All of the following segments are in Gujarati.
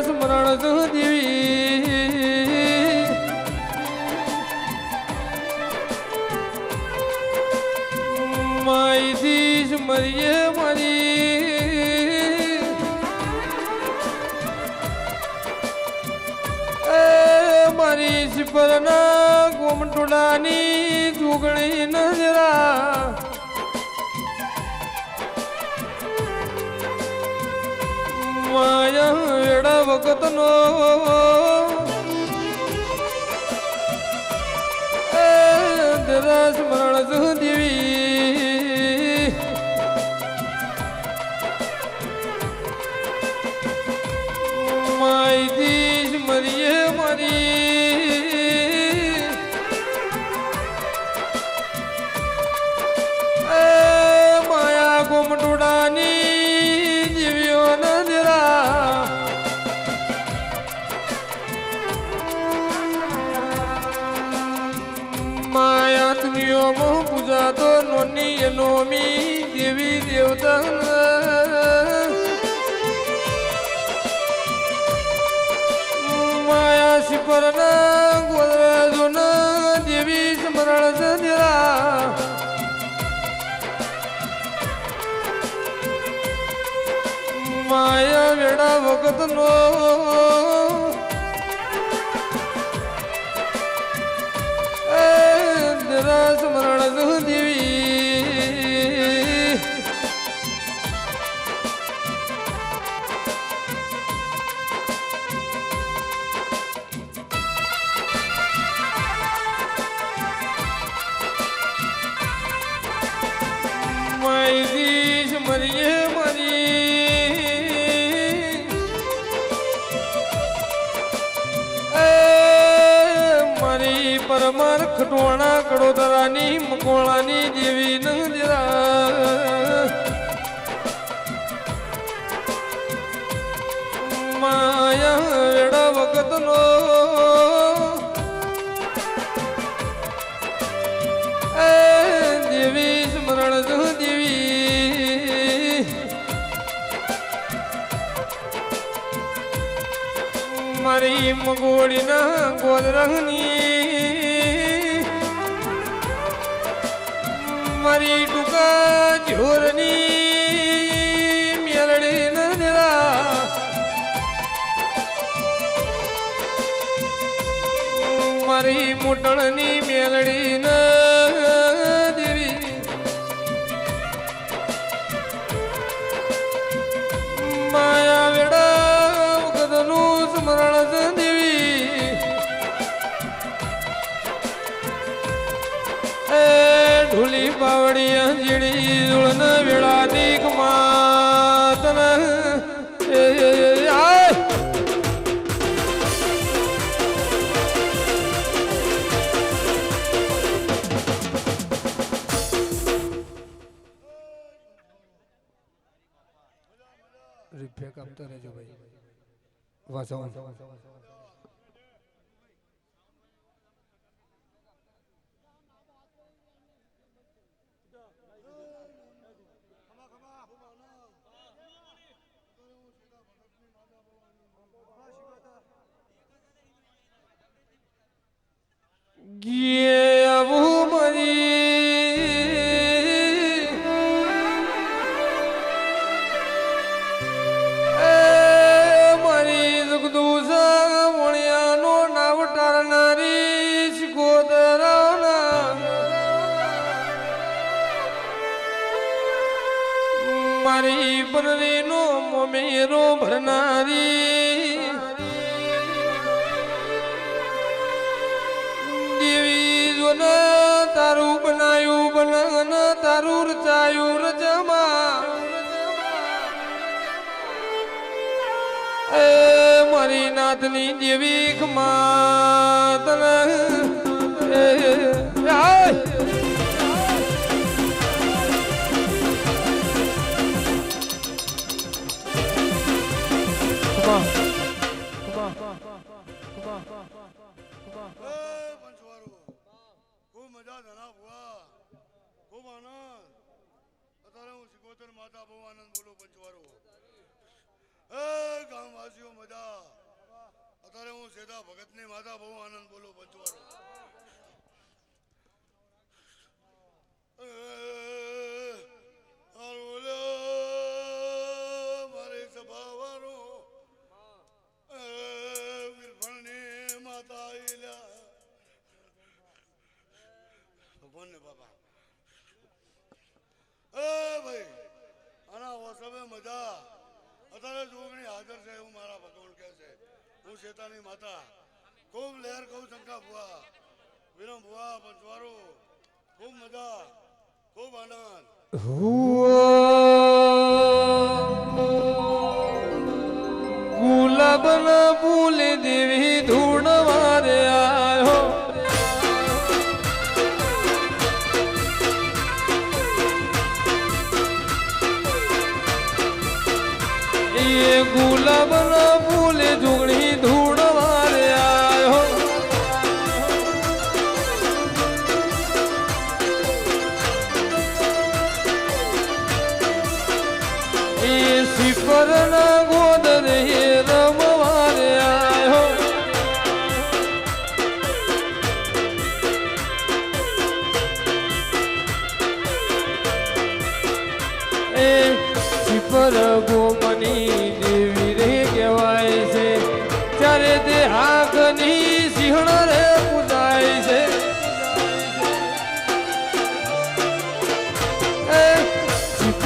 સ્મરણ દેવી. માયથી સ્મરીએ મારી. એ મારી સિપરના ગોમટોડાની ચૂગણી નજરા. વેડા નોની એનોમી દેવી દેવતા. માયા શિપરના ગોદરાજોના દેવી સ્મરણ સંજરા માયા વેડા વખતનો સ્મરણ દેવી. મરીએ મરી. એ મરી પરમાર ખટોણા કડોદરાની મકોળાની દેવી નજરા. માયા વેડા વખતનો મારી મગોડીના ગોદરંગની મારી ટૂંકા જોરની મેલડી નજરા. મારી મોટણની મેલડી ન ઢોલી પાવડી અંજળી ધૂળન વેળા દીક માતન એ રિફેક આપતો રહેજો ભાઈ. વાસણ ગેવું મરી એ મારી જગદુસા વણિયાનો નાવ ટાળનારી શિકોતરાવના. મારી પનરીનો મોમેરો ભરનારી અત્યારે હું માત માતા બહુ આનંદ બોલો પંચવારો ગામવાસીઓ મજા. અત્યારે હું સીધા ભગતની માતા બહુ આનંદ બોલું એ, માતા ભગવાનને બાપા. એ ભાઈ આના વસવે મજા. અત્યારે જોગણી હાજર છે એવું મારા ભગવાન કહે છે. હું શેતાની માતા. ખૂબ લહેર કહું શંકા ભુવા. વિરમ ભુવા, પંચવારો. ખૂબ મજા, ખૂબ આનંદ. એ ગુલાબ ના ફૂલ ધૂણી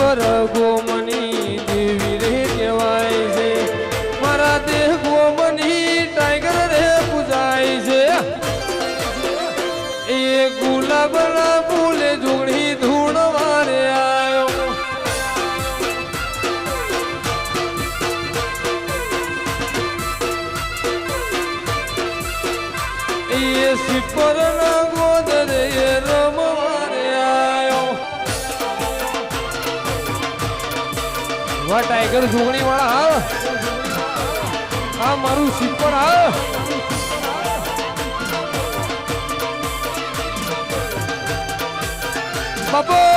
શિખર ગોમની દેવી રે કહેવાય છે. મારા દેહ ગોમની ટાઈગર રે પૂજાય છે. એ ગુલાબના ફૂલે જોગણી ધૂણ મારે આયો. એ શિપરના ટાઈગર જોગણી વાળા હા. આ મારું શિપર હા. બાપો બાપો!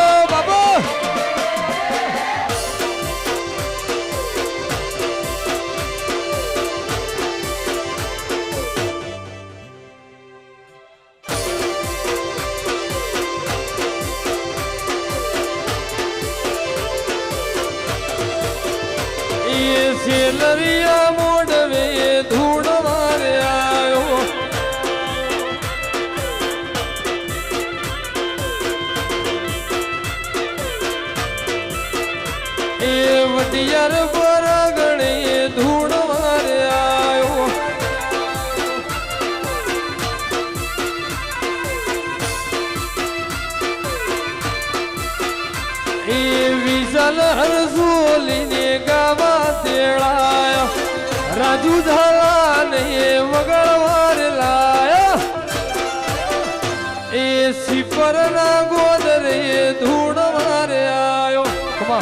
સેલરિયા મોડવે ધૂળ મારે આવ્યો એ વટિયાર પર વગળવાર લાયા. એ સિપરના ગોદ રે ધૂળ મારે આયો કમા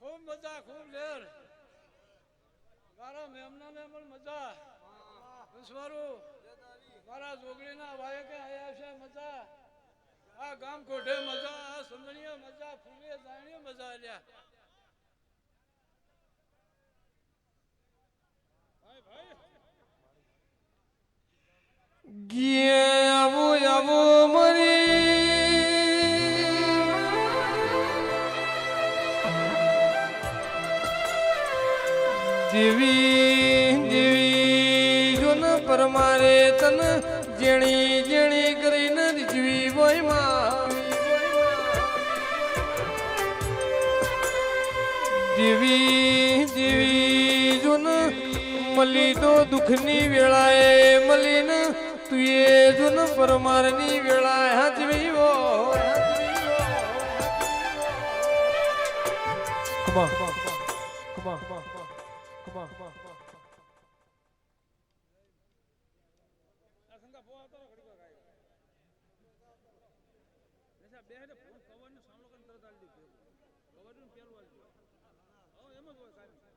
ખૂબ મજા, ખૂબ લેર. પણ મજા. પંચવારો મારા જોગણીના વાયકે આયા છે મજા. આ ગામ કોઠે મજા, આ સુંદરીએ મજા, ફૂલે જાણીએ મજા લ્યા ગીએ આવો આવો મરી. દેવી દેવી જોન પરમારે તન જેણી જેણી કરીને રીઝવી હોયમાં જીવી જીવી જુન મળી તો દુઃખની વેળાએ મલીન, તુએ જુન પરમારની વેળાએ હાજવી on. Come on. Come on. Come on. આ બે હજાર ફોન કવરને સામનો કરીને તરત આલી દીધું. કવરનું પહેલું આલી દીધું. હવે એમ જ હોય કાંઈ